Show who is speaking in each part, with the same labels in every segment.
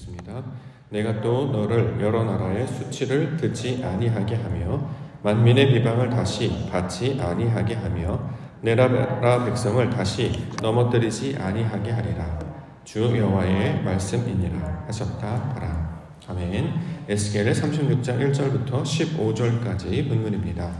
Speaker 1: 읽겠습니다. 내가 또 너를 여러 나라의 수치를 듣지 아니하게 하며 만민의 비방을 다시 받지 아니하게 하며 내 나라 백성을 다시 넘어뜨리지 아니하게 하리라. 주 여호와의 말씀이니라 하셨다 하라. 아멘. 에스겔의 36장 1절부터 15절까지 본문입니다.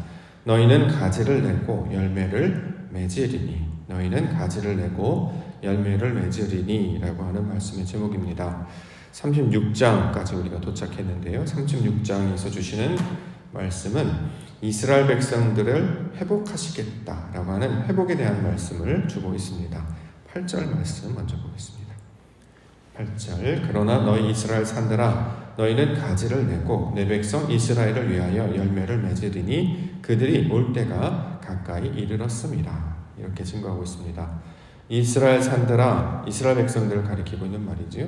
Speaker 1: 너희는 가지를 내고 열매를 맺으리니 너희는 가지를 내고 열매를 맺으리니라고 하는 말씀의 제목입니다. 36장까지 우리가 도착했는데요. 36장에서 주시는 말씀은 이스라엘 백성들을 회복하시겠다라고 하는 회복에 대한 말씀을 주고 있습니다. 8절 말씀 먼저 보겠습니다. 8절 그러나 너희 이스라엘 산들아 너희는 가지를 내고 내 백성 이스라엘을 위하여 열매를 맺으리니 그들이 올 때가 가까이 이르렀습니다. 이렇게 증거하고 있습니다. 이스라엘 산들아 이스라엘 백성들을 가리키고 있는 말이지요.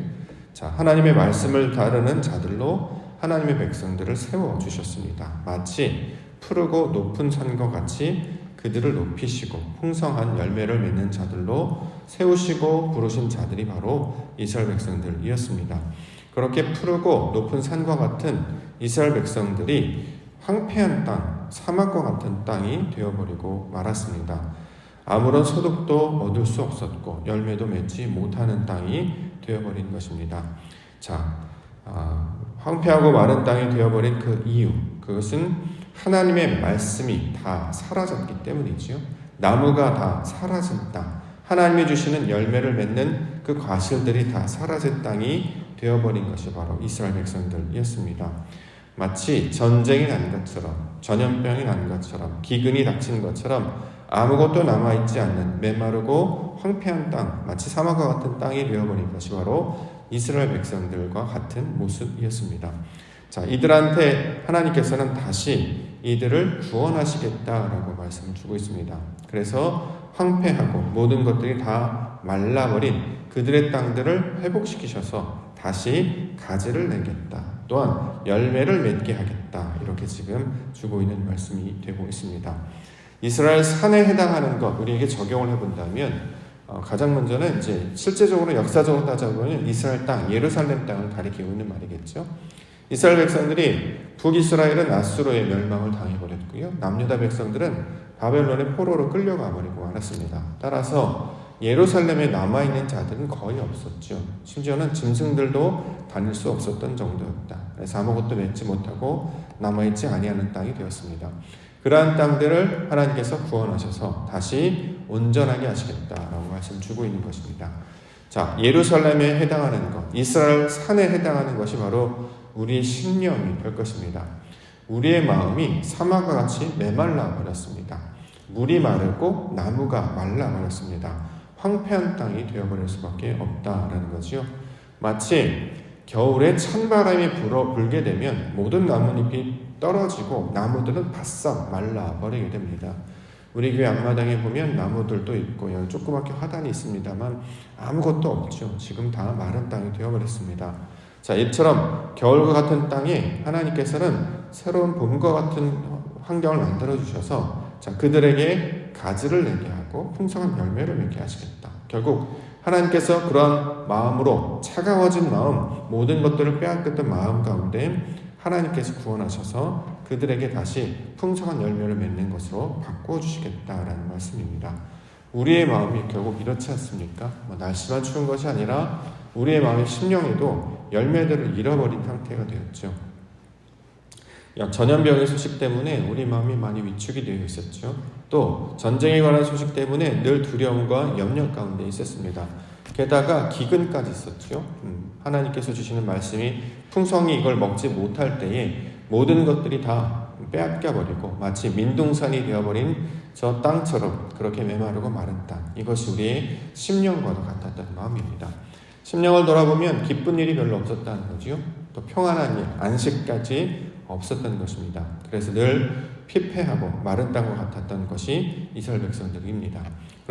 Speaker 1: 자, 하나님의 말씀을 다루는 자들로 하나님의 백성들을 세워 주셨습니다. 마치 푸르고 높은 산과 같이 그들을 높이시고 풍성한 열매를 맺는 자들로 세우시고 부르신 자들이 바로 이스라엘 백성들이었습니다. 그렇게 푸르고 높은 산과 같은 이스라엘 백성들이 황폐한 땅, 사막과 같은 땅이 되어버리고 말았습니다. 아무런 소득도 얻을 수 없었고 열매도 맺지 못하는 땅이 되어버린 것입니다. 자, 아, 황폐하고 마른 땅이 되어버린 그 이유, 그것은 하나님의 말씀이 다 사라졌기 때문이지요. 나무가 다 사라진 땅, 하나님이 주시는 열매를 맺는 그 과실들이 다 사라진 땅이 되어버린 것이 바로 이스라엘 백성들이었습니다. 마치 전쟁이 난 것처럼, 전염병이 난 것처럼, 기근이 닥친 것처럼 아무것도 남아있지 않는 메마르고 황폐한 땅, 마치 사막과 같은 땅이 되어버린 것이 바로 이스라엘 백성들과 같은 모습이었습니다. 자, 이들한테 하나님께서는 다시 이들을 구원하시겠다라고 말씀을 주고 있습니다. 그래서 황폐하고 모든 것들이 다 말라버린 그들의 땅들을 회복시키셔서 다시 가지를 내겠다. 또한 열매를 맺게 하겠다. 이렇게 지금 주고 있는 말씀이 되고 있습니다. 이스라엘 산에 해당하는 것 우리에게 적용을 해본다면 어, 가장 먼저는 이제 실제적으로 역사적으로 따져보면 이스라엘 땅 예루살렘 땅을 가리키고 있는 말이겠죠. 이스라엘 백성들이 북이스라엘은 아수르의 멸망을 당해버렸고요. 남유다 백성들은 바벨론의 포로로 끌려가 버리고 말았습니다. 따라서 예루살렘에 남아있는 자들은 거의 없었죠. 심지어는 짐승들도 다닐 수 없었던 정도였다. 그래서 아무것도 맺지 못하고 남아있지 아니하는 땅이 되었습니다. 그러한 땅들을 하나님께서 구원하셔서 다시 온전하게 하시겠다라고 말씀 주고 있는 것입니다. 자, 예루살렘에 해당하는 것, 이스라엘 산에 해당하는 것이 바로 우리의 심령이 될 것입니다. 우리의 마음이 사막과 같이 메말라 버렸습니다. 물이 마르고 나무가 말라 버렸습니다. 황폐한 땅이 되어버릴 수밖에 없다라는 거지요. 마치 겨울에 찬바람이 불어 불게 되면 모든 나뭇잎이 떨어지고 나무들은 바싹 말라 버리게 됩니다. 우리 교회 앞마당에 보면 나무들도 있고 여기 조그맣게 화단이 있습니다만 아무것도 없죠. 지금 다 마른 땅이 되어버렸습니다. 자, 이처럼 겨울과 같은 땅에 하나님께서는 새로운 봄과 같은 환경을 만들어 주셔서 자, 그들에게 가지를 내게 하고 풍성한 열매를 맺게 하시겠다. 결국 하나님께서 그러한 마음으로 차가워진 마음, 모든 것들을 빼앗겼던 마음 가운데 하나님께서 구원하셔서 그들에게 다시 풍성한 열매를 맺는 것으로 바꾸어 주시겠다라는 말씀입니다. 우리의 마음이 결국 이렇지 않습니까? 뭐 날씨만 추운 것이 아니라 우리의 마음의 심령에도 열매들을 잃어버린 상태가 되었죠. 전염병의 소식 때문에 우리 마음이 많이 위축이 되어 있었죠. 또 전쟁에 관한 소식 때문에 늘 두려움과 염려 가운데 있었습니다. 게다가 기근까지 있었죠. 음, 하나님께서 주시는 말씀이 풍성히 이걸 먹지 못할 때에 모든 것들이 다 빼앗겨 버리고 마치 민둥산이 되어버린 저 땅처럼 그렇게 메마르고 마른 땅. 이것이 우리의 심령과도 같았던 마음입니다. 심령을 돌아보면 기쁜 일이 별로 없었다는 거지요. 또 평안한 일, 안식까지 없었던 것입니다. 그래서 늘 피폐하고 마른 땅과 같았던 것이 이스라엘 백성들입니다.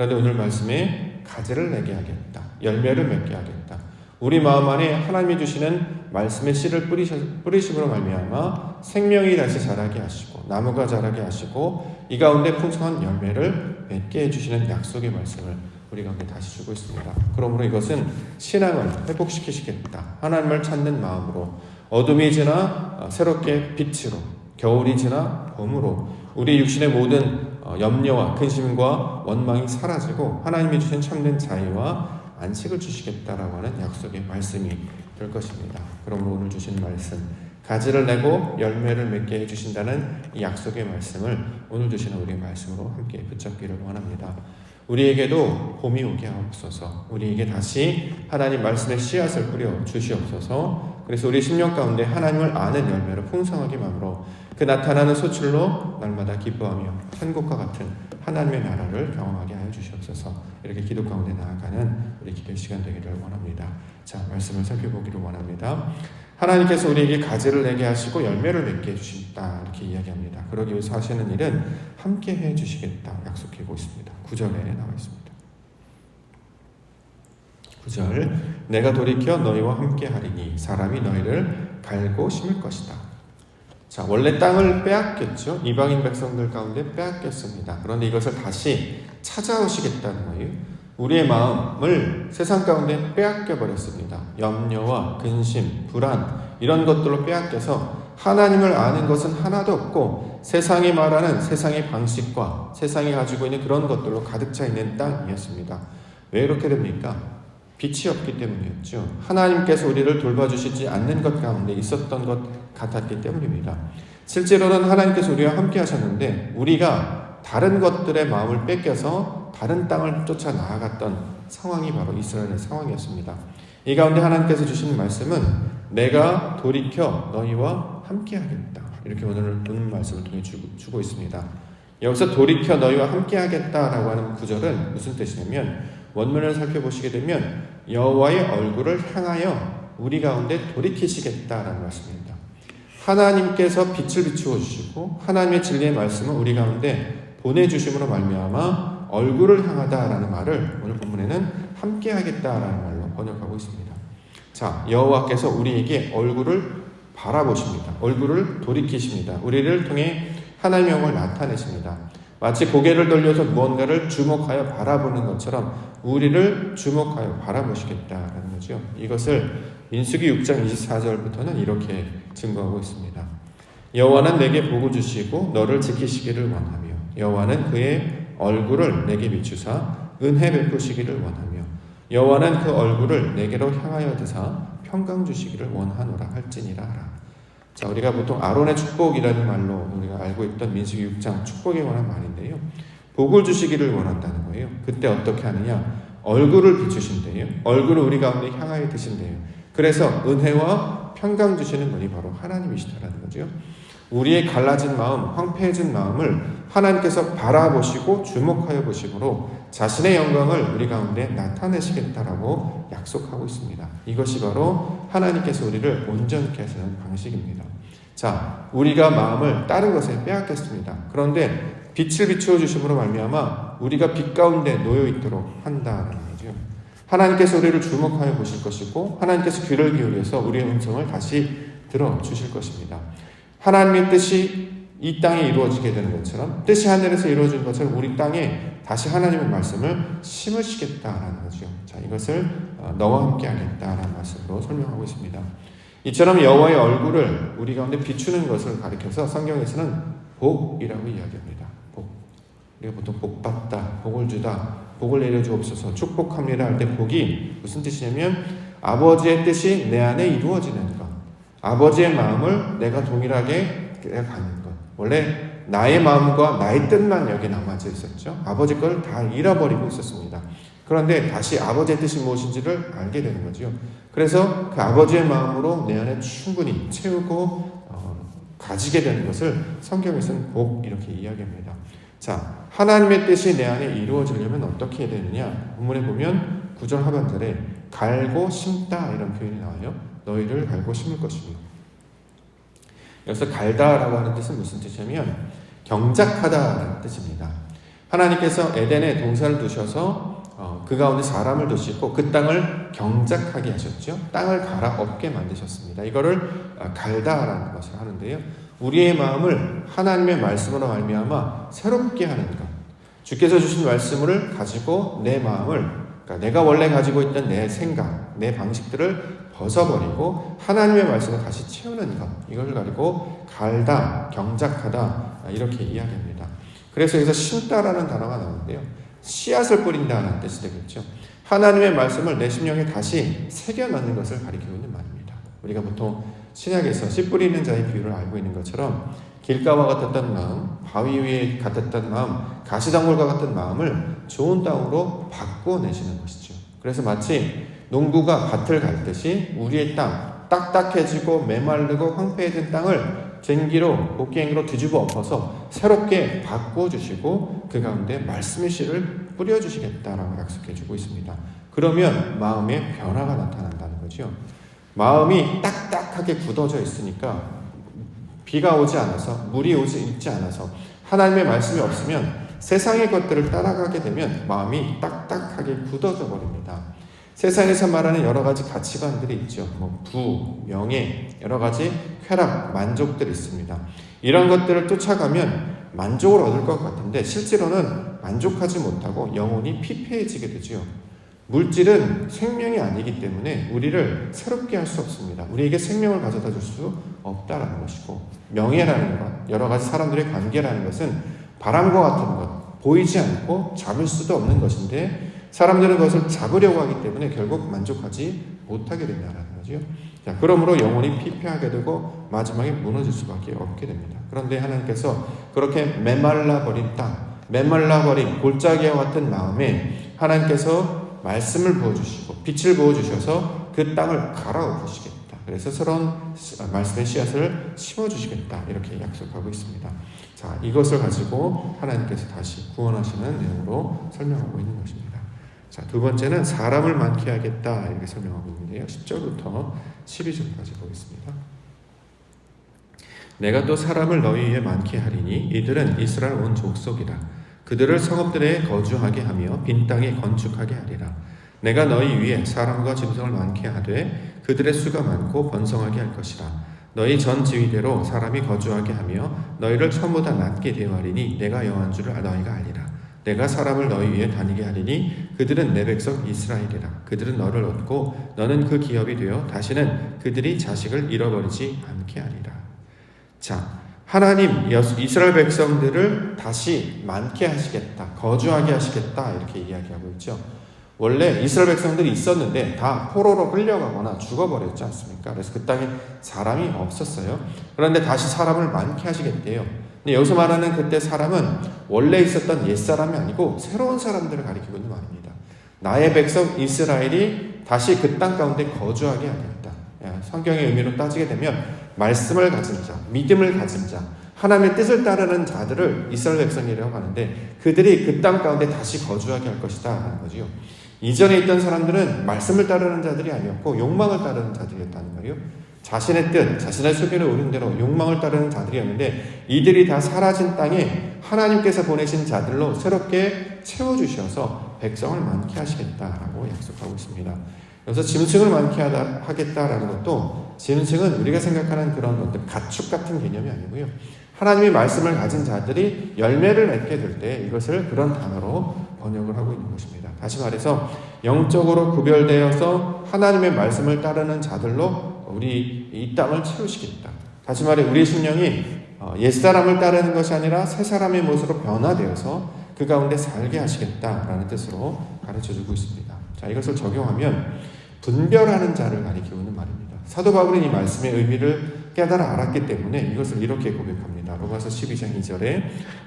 Speaker 1: 그런데 오늘 말씀에 가지를 내게 하겠다. 열매를 맺게 하겠다. 우리 마음 안에 하나님이 주시는 말씀의 씨를 뿌리심으로 말미암아 생명이 다시 자라게 하시고 나무가 자라게 하시고 이 가운데 풍성한 열매를 맺게 해주시는 약속의 말씀을 우리 가운데 다시 주고 있습니다. 그러므로 이것은 신앙을 회복시키시겠다. 하나님을 찾는 마음으로 어둠이 지나 어, 새롭게 빛으로 겨울이 지나 봄으로 우리 육신의 모든 어, 염려와 근심과 원망이 사라지고 하나님이 주신 참된 자유와 안식을 주시겠다라고 하는 약속의 말씀이 될 것입니다. 그러므로 오늘 주신 말씀 가지를 내고 열매를 맺게 해주신다는 이 약속의 말씀을 오늘 주시는 우리의 말씀으로 함께 붙잡기를 원합니다. 우리에게도 봄이 오게 하옵소서. 우리에게 다시 하나님 말씀의 씨앗을 뿌려 주시옵소서. 그래서 우리 심령 가운데 하나님을 아는 열매를 풍성하게 마음으로 그 나타나는 소출로 날마다 기뻐하며 천국과 같은 하나님의 나라를 경험하게 하여 주시옵소서. 이렇게 기도 가운데 나아가는 우리 기도 시간 되기를 원합니다. 자, 말씀을 살펴보기를 원합니다. 하나님께서 우리에게 가지를 내게 하시고 열매를 맺게 해주신다 이렇게 이야기합니다. 그러기 위해서 하시는 일은 함께 해주시겠다 약속하고 있습니다. 9절에 나와 있습니다. 9절 내가 돌이켜 너희와 함께 하리니 사람이 너희를 갈고 심을 것이다. 자 원래 땅을 빼앗겼죠. 이방인 백성들 가운데 빼앗겼습니다. 그런데 이것을 다시 찾아오시겠다는 거예요. 우리의 마음을 세상 가운데 빼앗겨 버렸습니다. 염려와 근심, 불안 이런 것들로 빼앗겨서 하나님을 아는 것은 하나도 없고 세상이 말하는 세상의 방식과 세상이 가지고 있는 그런 것들로 가득 차 있는 땅이었습니다. 왜 이렇게 됩니까? 빛이 없기 때문이었죠. 하나님께서 우리를 돌봐주시지 않는 것 가운데 있었던 것 같았기 때문입니다. 실제로는 하나님께서 우리와 함께 하셨는데 우리가 다른 것들의 마음을 뺏겨서 다른 땅을 쫓아 나아갔던 상황이 바로 이스라엘의 상황이었습니다. 이 가운데 하나님께서 주신 말씀은 내가 돌이켜 너희와 함께 하겠다. 이렇게 오늘 본 말씀을 통해 주고 있습니다. 여기서 돌이켜 너희와 함께 하겠다라고 하는 구절은 무슨 뜻이냐면 원문을 살펴보시게 되면 여호와의 얼굴을 향하여 우리 가운데 돌이키시겠다라는 말씀입니다. 하나님께서 빛을 비추어 주시고 하나님의 진리의 말씀을 우리 가운데 보내 주심으로 말미암아 얼굴을 향하다라는 말을 오늘 본문에는 함께 하겠다라는 말로 번역하고 있습니다. 자 여호와께서 우리에게 얼굴을 바라보십니다. 얼굴을 돌이키십니다. 우리를 통해 하나님의 영을 나타내십니다. 마치 고개를 돌려서 무언가를 주목하여 바라보는 것처럼 우리를 주목하여 바라보시겠다라는 거죠. 이것을 민수기 6장 24절부터는 이렇게 증거하고 있습니다. 여호와는 내게 보고 주시고 너를 지키시기를 원하며 여호와는 그의 얼굴을 내게 비추사 은혜 베푸시기를 원하며 여호와는 그 얼굴을 내게로 향하여 드사 평강 주시기를 원하노라 할지니라 하라. 자, 우리가 보통 아론의 축복이라는 말로 우리가 알고 있던 민수기 6장 축복에 관한 말인데요. 복을 주시기를 원한다는 거예요. 그때 어떻게 하느냐? 얼굴을 비추신대요. 얼굴을 우리 가운데 향하여 드신대요. 그래서 은혜와 평강 주시는 분이 바로 하나님이시다라는 거죠. 우리의 갈라진 마음, 황폐해진 마음을 하나님께서 바라보시고 주목하여 보심으로 자신의 영광을 우리 가운데 나타내시겠다라고 약속하고 있습니다. 이것이 바로 하나님께서 우리를 온전케 하시는 방식입니다. 자, 우리가 마음을 다른 것에 빼앗겼습니다. 그런데 빛을 비추어 주심으로 말미암아 우리가 빛 가운데 놓여 있도록 한다는 거죠. 하나님께서 우리를 주목하여 보실 것이고 하나님께서 귀를 기울여서 우리의 음성을 다시 들어 주실 것입니다. 하나님의 뜻이 이 땅에 이루어지게 되는 것처럼 뜻이 하늘에서 이루어진 것처럼 우리 땅에 다시 하나님의 말씀을 심으시겠다라는 거죠. 자, 이것을 어, 너와 함께 하겠다라는 말씀으로 설명하고 있습니다. 이처럼 여호와의 얼굴을 우리 가운데 비추는 것을 가리켜서 성경에서는 복이라고 이야기합니다. 복. 우리가 보통 복 받다, 복을 주다, 복을 내려 주옵소서, 축복합니다 할 때 복이 무슨 뜻이냐면 아버지의 뜻이 내 안에 이루어지는 것. 아버지의 마음을 내가 동일하게 가는 것. 원래 나의 마음과 나의 뜻만 여기 남아져 있었죠. 아버지 걸 다 잃어버리고 있었습니다. 그런데 다시 아버지의 뜻이 무엇인지를 알게 되는 거죠. 그래서 그 아버지의 마음으로 내 안에 충분히 채우고 어, 가지게 되는 것을 성경에서는 복 이렇게 이야기합니다. 자, 하나님의 뜻이 내 안에 이루어지려면 어떻게 해야 되느냐? 본문에 보면 구절 하반절에 갈고 심다 이런 표현이 나와요. 너희를 갈고 심을 것입니다. 여기서 갈다라고 하는 뜻은 무슨 뜻이냐면 경작하다라는 뜻입니다. 하나님께서 에덴에 동산을 두셔서 어, 그 가운데 사람을 두시고 그 땅을 경작하게 하셨죠. 땅을 갈아 없게 만드셨습니다. 이거를 어, 갈다라는 것을 하는데요. 우리의 마음을 하나님의 말씀으로 말미암아 새롭게 하는 것. 주께서 주신 말씀을 가지고 내 마음을 그러니까 내가 원래 가지고 있던 내 생각, 내 방식들을 벗어버리고 하나님의 말씀을 다시 채우는 것 이걸 가지고 갈다, 경작하다 이렇게 이야기합니다. 그래서 여기서 심다라는 단어가 나오는데요. 씨앗을 뿌린다는 뜻이 되겠죠. 하나님의 말씀을 내 심령에 다시 새겨 넣는 것을 가리키고 있는 말입니다. 우리가 보통 신약에서 씨 뿌리는 자의 비유를 알고 있는 것처럼 길가와 같았던 마음, 바위 위에 같았던 마음, 가시덩굴과 같은 마음을 좋은 땅으로 바꿔내시는 것이죠. 그래서 마치 농부가 밭을 갈듯이 우리의 땅, 딱딱해지고 메마르고 황폐해진 땅을 쟁기로 복귀행기로 뒤집어 엎어서 새롭게 바꿔주시고 그 가운데 말씀의 씨를 뿌려주시겠다라고 약속해주고 있습니다. 그러면 마음에 변화가 나타난다는 거죠. 마음이 딱딱하게 굳어져 있으니까 비가 오지 않아서 물이 오지 있지 않아서 하나님의 말씀이 없으면 세상의 것들을 따라가게 되면 마음이 딱딱하게 굳어져 버립니다. 세상에서 말하는 여러 가지 가치관들이 있죠. 뭐 부, 명예, 여러 가지 쾌락, 만족들이 있습니다. 이런 것들을 쫓아가면 만족을 얻을 것 같은데 실제로는 만족하지 못하고 영혼이 피폐해지게 되죠. 물질은 생명이 아니기 때문에 우리를 새롭게 할 수 없습니다. 우리에게 생명을 가져다 줄 수 없다라는 것이고 명예라는 것, 여러 가지 사람들의 관계라는 것은 바람과 같은 것, 보이지 않고 잡을 수도 없는 것인데 사람들은 그것을 잡으려고 하기 때문에 결국 만족하지 못하게 된다는 거죠. 자, 그러므로 영혼이 피폐하게 되고 마지막에 무너질 수밖에 없게 됩니다. 그런데 하나님께서 그렇게 메말라 버린 땅, 메말라 버린 골짜기와 같은 마음에 하나님께서 말씀을 부어주시고 빛을 부어주셔서 그 땅을 갈아엎으시겠다. 그래서 새로운 말씀의 씨앗을 심어주시겠다. 이렇게 약속하고 있습니다. 자, 이것을 가지고 하나님께서 다시 구원하시는 내용으로 설명하고 있는 것입니다. 자, 두 번째는 사람을 많게 하겠다. 이렇게 설명하고 있는데요. 10절부터 12절까지 보겠습니다. 내가 또 사람을 너희 위에 많게 하리니 이들은 이스라엘 온 족속이라. 그들을 성읍들에 거주하게 하며 빈 땅에 건축하게 하리라. 내가 너희 위에 사람과 짐승을 많게 하되 그들의 수가 많고 번성하게 할 것이라. 너희 전 지위대로 사람이 거주하게 하며 너희를 처음보다 낮게 대하리니 내가 여호와인 줄을 너희가 알리라. 내가 사람을 너희 위에 다니게 하리니 그들은 내 백성 이스라엘이라. 그들은 너를 얻고 너는 그 기업이 되어 다시는 그들이 자식을 잃어버리지 않게 하리라. 자, 하나님 이스라엘 백성들을 다시 많게 하시겠다. 거주하게 하시겠다. 이렇게 이야기하고 있죠. 원래 이스라엘 백성들이 있었는데 다 포로로 끌려가거나 죽어버렸지 않습니까? 그래서 그 땅에 사람이 없었어요. 그런데 다시 사람을 많게 하시겠대요. 근데 여기서 말하는 그때 사람은 원래 있었던 옛사람이 아니고 새로운 사람들을 가리키고 있는 말입니다. 나의 백성 이스라엘이 다시 그 땅 가운데 거주하게 하겠다. 예, 성경의 의미로 따지게 되면 말씀을 가진 자, 믿음을 가진 자, 하나님의 뜻을 따르는 자들을 이스라엘 백성이라고 하는데 그들이 그 땅 가운데 다시 거주하게 할 것이다 하는 거지요. 이전에 있던 사람들은 말씀을 따르는 자들이 아니었고 욕망을 따르는 자들이었다는 거예요. 자신의 뜻, 자신의 소견에 오른 대로 욕망을 따르는 자들이었는데 이들이 다 사라진 땅에 하나님께서 보내신 자들로 새롭게 채워주셔서 백성을 많게 하시겠다라고 약속하고 있습니다. 여기서 짐승을 많게 하겠다라는 것도 짐승은 우리가 생각하는 그런 것들 가축 같은 개념이 아니고요. 하나님의 말씀을 가진 자들이 열매를 맺게 될 때 이것을 그런 단어로 번역을 하고 있는 것입니다. 다시 말해서 영적으로 구별되어서 하나님의 말씀을 따르는 자들로 우리 이 땅을 채우시겠다. 다시 말해 우리 심령이 어, 옛사람을 따르는 것이 아니라 새 사람의 모습으로 변화되어서 그 가운데 살게 하시겠다라는 뜻으로 가르쳐 주고 있습니다. 자, 이것을 적용하면 분별하는 자를 가리키고 있는 말입니다. 사도 바울은 이 말씀의 의미를 깨달아 알았기 때문에 이것을 이렇게 고백합니다. 로마서 12장 2절에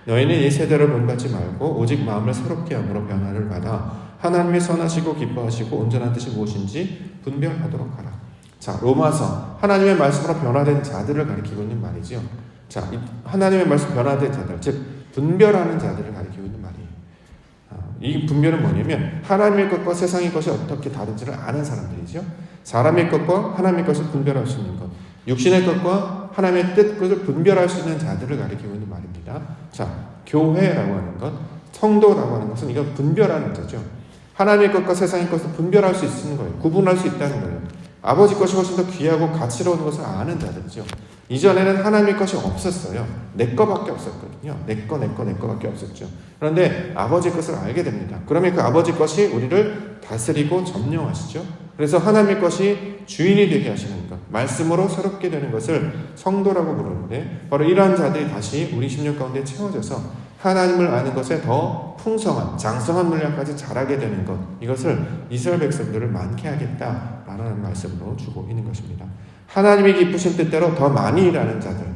Speaker 1: 너희는 이 세대를 본받지 말고 오직 마음을 새롭게 함으로 변화를 받아 하나님의 선하시고 기뻐하시고 온전한 뜻이 무엇인지 분별하도록 하라. 자, 로마서 하나님의 말씀으로 변화된 자들을 가리키고 있는 말이죠. 자, 하나님의 말씀 변화된 자들, 즉 분별하는 자들을 가리키고 있는 말 이 분별은 뭐냐면 하나님의 것과 세상의 것이 어떻게 다른지를 아는 사람들이죠. 사람의 것과 하나님의 것을 분별할 수 있는 것. 육신의 것과 하나님의 뜻을 분별할 수 있는 자들을 가리키고 있는 말입니다. 자, 교회라고 하는 것, 성도라고 하는 것은 이건 분별하는 거죠. 하나님의 것과 세상의 것을 분별할 수 있는 거예요. 구분할 수 있다는 거예요. 아버지 것이 훨씬 더 귀하고 가치로운 것을 아는 자들이죠. 이전에는 하나님의 것이 없었어요. 내 거밖에 없었거든요. 내 거, 내 거, 내 거밖에 없었죠. 그런데 아버지 것을 알게 됩니다. 그러면 그 아버지 것이 우리를 다스리고 점령하시죠. 그래서 하나님의 것이 주인이 되게 하시는 것, 말씀으로 새롭게 되는 것을 성도라고 부르는데 바로 이러한 자들이 다시 우리 심령 가운데 채워져서 하나님을 아는 것에 더 풍성한 장성한 물량까지 자라게 되는 것 이것을 이스라엘 백성들을 많게 하겠다라는 말씀으로 주고 있는 것입니다. 하나님이 기쁘신 뜻대로 더 많이 일하는 자들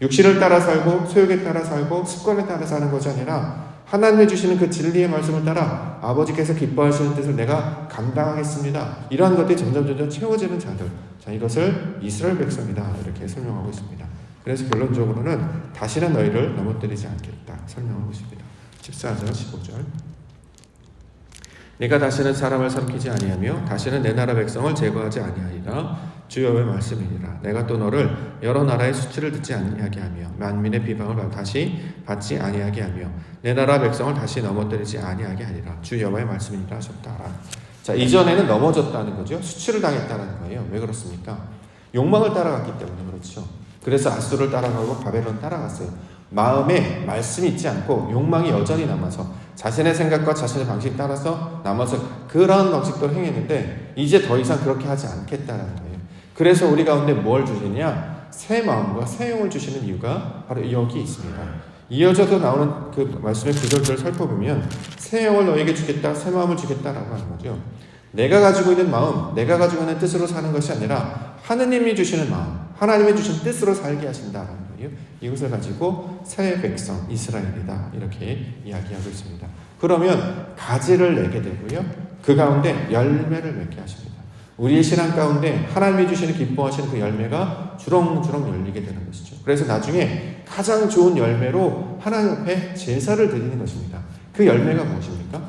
Speaker 1: 육신을 따라 살고 소욕에 따라 살고 습관에 따라 사는 것이 아니라 하나님이 주시는 그 진리의 말씀을 따라 아버지께서 기뻐하시는 뜻을 내가 감당하겠습니다. 이러한 것들이 점점 점점 채워지는 자들. 자, 이것을 이스라엘 백성이다. 이렇게 설명하고 있습니다. 그래서 결론적으로는 다시는 너희를 넘어뜨리지 않겠다. 설명하고 있습니다. 14절, 15절. 내가 다시는 사람을 삼키지 아니하며 다시는 내 나라 백성을 제거하지 아니하리라. 주 여호와의 말씀이니라. 내가 또 너를 여러 나라의 수치를 듣지 아니하게 하며 만민의 비방을 다시 받지 아니하게 하며 내 나라 백성을 다시 넘어뜨리지 아니하게 하리라. 주 여호와의 말씀이니라 하셨다. 자, 이전에는 넘어졌다는 거죠. 수치를 당했다는 거예요. 왜 그렇습니까? 욕망을 따라갔기 때문에 그렇죠. 그래서 아수를 따라가고 바벨론 따라갔어요. 마음에 말씀이 있지 않고 욕망이 여전히 남아서 자신의 생각과 자신의 방식 따라서 남아서 그런 방식대로 행했는데 이제 더 이상 그렇게 하지 않겠다는 거예요. 그래서 우리 가운데 뭘 주시냐? 새 마음과 새 영을 주시는 이유가 바로 여기 있습니다. 이어져서 나오는 그 말씀의 구절들을 살펴보면 새 영을 너에게 주겠다, 새 마음을 주겠다라고 하는 거죠. 내가 가지고 있는 마음, 내가 가지고 있는 뜻으로 사는 것이 아니라 하느님이 주시는 마음, 하나님이 주신 뜻으로 살게 하신다라는 거예요. 이것을 가지고 새 백성 이스라엘이다 이렇게 이야기하고 있습니다. 그러면 가지를 내게 되고요. 그 가운데 열매를 맺게 하십니다. 우리의 신앙 가운데 하나님이 주시는 기뻐하시는 그 열매가 주렁주렁 열리게 되는 것이죠. 그래서 나중에 가장 좋은 열매로 하나님 앞에 제사를 드리는 것입니다. 그 열매가 무엇입니까?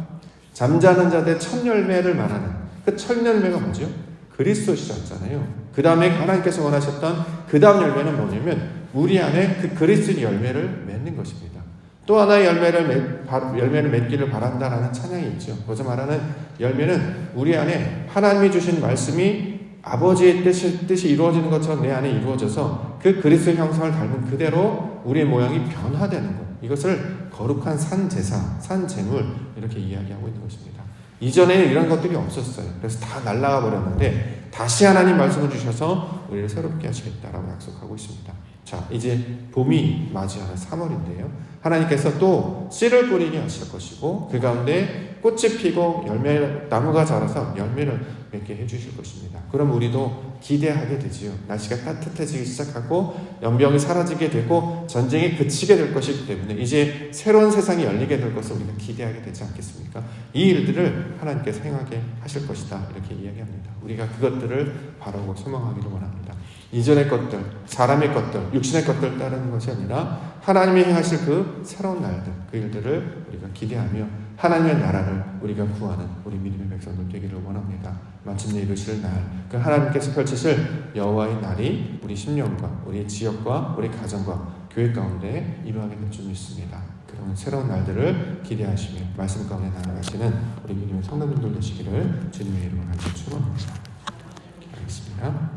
Speaker 1: 잠자는 자들 첫 열매를 말하는 그 첫 열매가 뭐죠? 그리스도시잖아요. 그 다음에 하나님께서 원하셨던 그 다음 열매는 뭐냐면 우리 안에 그 그리스도의 열매를 맺는 것입니다. 또 하나의 열매를 맺, 열매를 맺기를 바란다라는 찬양이 있죠. 거기서 말하는 열매는 우리 안에 하나님이 주신 말씀이 아버지의 뜻이, 뜻이 이루어지는 것처럼 내 안에 이루어져서 그 그리스도의 형상을 닮은 그대로 우리의 모양이 변화되는 것. 이것을 거룩한 산 제사, 산 제물 이렇게 이야기하고 있는 것입니다. 이전에는 이런 것들이 없었어요. 그래서 다 날라가 버렸는데 다시 하나님 말씀을 주셔서 우리를 새롭게 하시겠다라고 약속하고 있습니다. 자, 이제 봄이 맞이하는 3월인데요. 하나님께서 또 씨를 뿌리게 하실 것이고 그 가운데 꽃이 피고 열매 나무가 자라서 열매를 맺게 해주실 것입니다. 그럼 우리도 기대하게 되지요. 날씨가 따뜻해지기 시작하고 연병이 사라지게 되고 전쟁이 그치게 될 것이기 때문에 이제 새로운 세상이 열리게 될 것을 우리가 기대하게 되지 않겠습니까? 이 일들을 하나님께서 행하게 하실 것이다 이렇게 이야기합니다. 우리가 그것들을 바라고 소망하기를 원합니다. 이전의 것들, 사람의 것들, 육신의 것들 따르는 것이 아니라 하나님이 행하실 그 새로운 날들, 그 일들을 우리가 기대하며 하나님의 나라를 우리가 구하는 우리 믿음의 백성들 되기를 원합니다. 마침내 이루실 날, 그 하나님께서 펼치실 여호와의 날이 우리 심령과 우리 지역과 우리 가정과 교회 가운데 임하게 될 줄 믿습니다. 그런 새로운 날들을 기대하시며 말씀 가운데 나아가시는 우리 믿음의 성도님들 되시기를 주님의 이름으로 간절히 축원합니다. 기도하겠습니다.